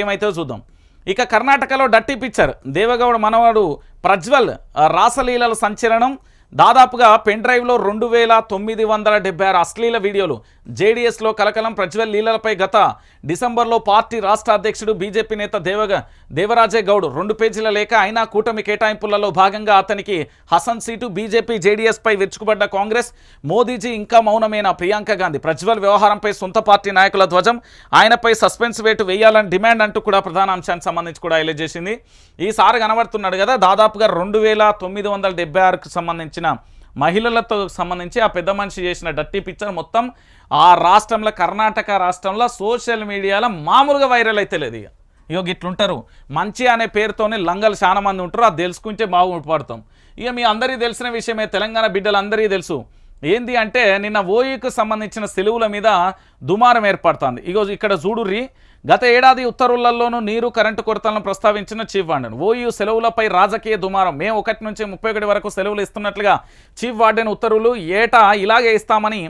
ఏమైతే చూద్దాం. ఇక కర్ణాటకలో డట్టి పిక్చర్. దేవగౌడ మనవాడు ప్రజ్వల్ రాసలీలల సంచలనం దాదాపుగా పెన్ డ్రైవ్లో రెండు వేల తొమ్మిది వందల డెబ్బై ఆరు అశ్లీల వీడియోలు. జేడీఎస్లో కలకలం ప్రజ్వల్ లీలలపై గత డిసెంబర్లో పార్టీ రాష్ట్ర అధ్యక్షుడు బీజేపీ నేత దేవగ దేవరాజే గౌడ్ రెండు పేజీల లేఖ అయినా కూటమి కేటాయింపులలో భాగంగా అతనికి హసన్ సీటు బీజేపీ జేడీఎస్పై విరుచుకుపడ్డ కాంగ్రెస్ మోదీజీ ఇంకా మౌనమైన? ప్రియాంక గాంధీ ప్రజ్వల్ వ్యవహారంపై సొంత పార్టీ నాయకుల ధ్వజం ఆయనపై సస్పెన్స్ వేటు వేయాలని డిమాండ్ అంటూ కూడా ప్రధాన అంశానికి సంబంధించి కూడా హైలైట్ చేసింది. ఈసారి కనబడుతున్నాడు కదా దాదాపుగా రెండు వేల తొమ్మిది వందల డెబ్బై ఆరుకు సంబంధించి. వచ్చిన మహిళలతో సంబంధించి ఆ పెద్ద మనిషి చేసిన డట్టి పిక్చర్ మొత్తం ఆ రాష్ట్రంలో కర్ణాటక రాష్ట్రంలో సోషల్ మీడియాలో మామూలుగా వైరల్ అయితే లేదు ఇక. ఇగో గిట్లుంటారు. మంచి అనే పేరుతోనే లంగలు చాలా మంది ఉంటారు. అది తెలుసుకుంటే బాగుపడతాం. ఇక మీ అందరికీ తెలిసిన విషయమే తెలంగాణ బిడ్డలందరికీ తెలుసు. ఏంది అంటే నిన్న ఓయూకు సంబంధించిన సెలవుల మీద దుమారం ఏర్పడుతుంది. ఇగో ఇక్కడ చూడుర్రి గత ఏడాది ఉత్తర్వులలోనూ నీరు కరెంటు కొరతలను ప్రస్తావించిన చీఫ్ వార్డెన్. ఓయూ సెలవులపై రాజకీయ దుమారం. మే ఒకటి నుంచి ముప్పై ఒకటి వరకు సెలవులు ఇస్తున్నట్లుగా చీఫ్ వార్డెన్ ఉత్తర్వులు ఏటా ఇలాగే ఇస్తామని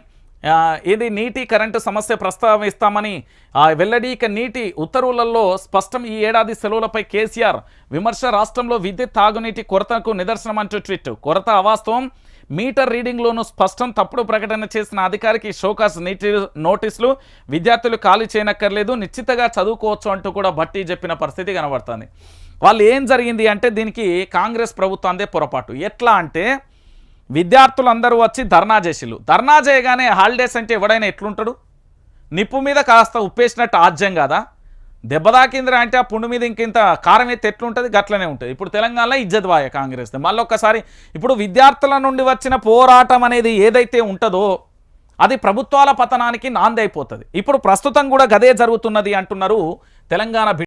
ఇది నీటి కరెంటు సమస్య ప్రస్తావిస్తామని ఆ, వెల్లడి ఇక నీటి ఉత్తర్వులలో స్పష్టం ఈ ఏడాది సెలవులపై కేసీఆర్ విమర్శ రాష్ట్రంలో విద్యుత్ తాగునీటి కొరతకు నిదర్శనం అంటూ ట్వీట్. కొరత అవాస్తవం. మీటర్ రీడింగ్లోనూ స్పష్టం తప్పుడు ప్రకటన చేసిన అధికారికి షోకాస్ నీటి నోటీసులు. విద్యార్థులు ఖాళీ చేయనక్కర్లేదు నిశ్చితగా చదువుకోవచ్చు అంటూ కూడా బట్టి చెప్పిన పరిస్థితి కనబడుతుంది. వాళ్ళు ఏం జరిగింది అంటే దీనికి కాంగ్రెస్ ప్రభుత్వాందే పొరపాటు. ఎట్లా అంటే విద్యార్థులందరూ వచ్చి ధర్నా చేసిళ్ళు. ధర్నా చేయగానే హాలిడేస్ అంటే ఎవడైనా ఎట్లుంటాడు? నిప్పు మీద కాస్త ఉప్పేసినట్టు ఆజ్యం కదా? దెబ్బదాకిందిరా అంటే ఆ పుండు మీద ఇంకింత కారం అయితే ఎట్లుంటుంది? గట్లనే ఉంటుంది. ఇప్పుడు తెలంగాణలో ఇజ్జత్ కాంగ్రెస్ మళ్ళీ ఒక్కసారి ఇప్పుడు విద్యార్థుల నుండి వచ్చిన పోరాటం అనేది ఏదైతే ఉంటుందో అది ప్రభుత్వాల పతనానికి నాంది అయిపోతుంది ఇప్పుడు ప్రస్తుతం కూడా గదే జరుగుతున్నది అంటున్నారు తెలంగాణ